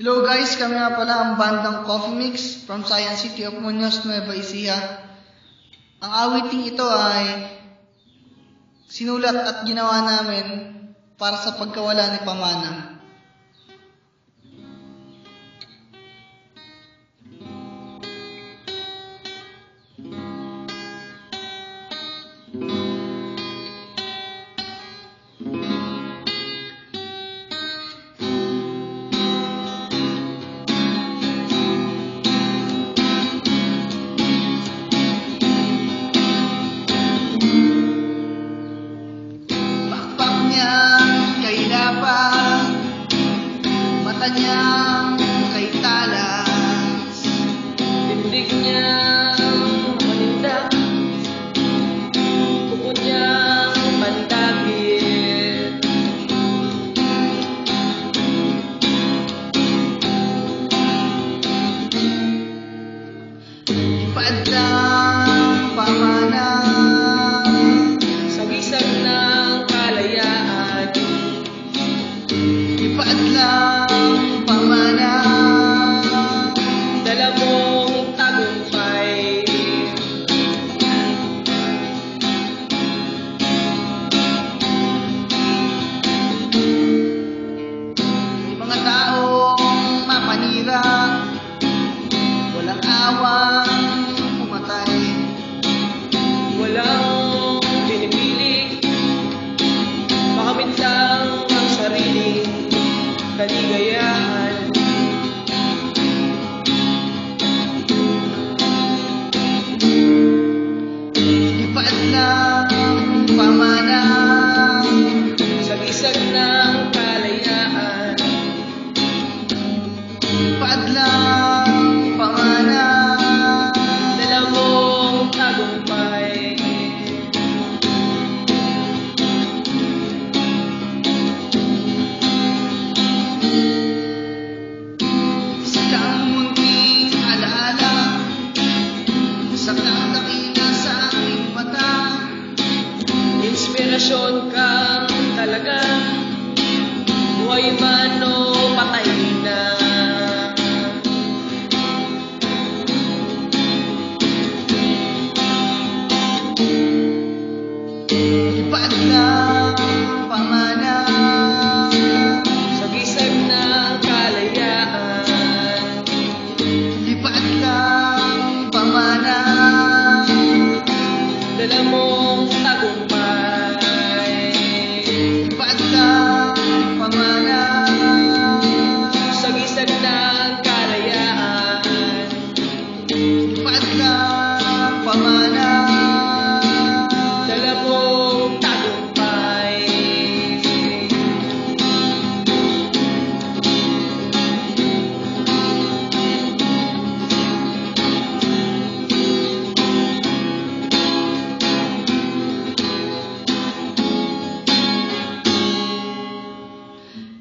Hello guys, kami nga pala ang bandang Coffee Mix from Science City of Muñoz, Nueva Ecija. Ang awiting ito ay sinulat at ginawa namin para sa pagkawala ni Pamanang. now.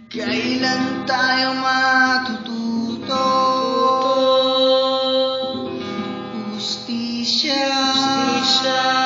Kailan tayo matututo? Justisya. Justisya.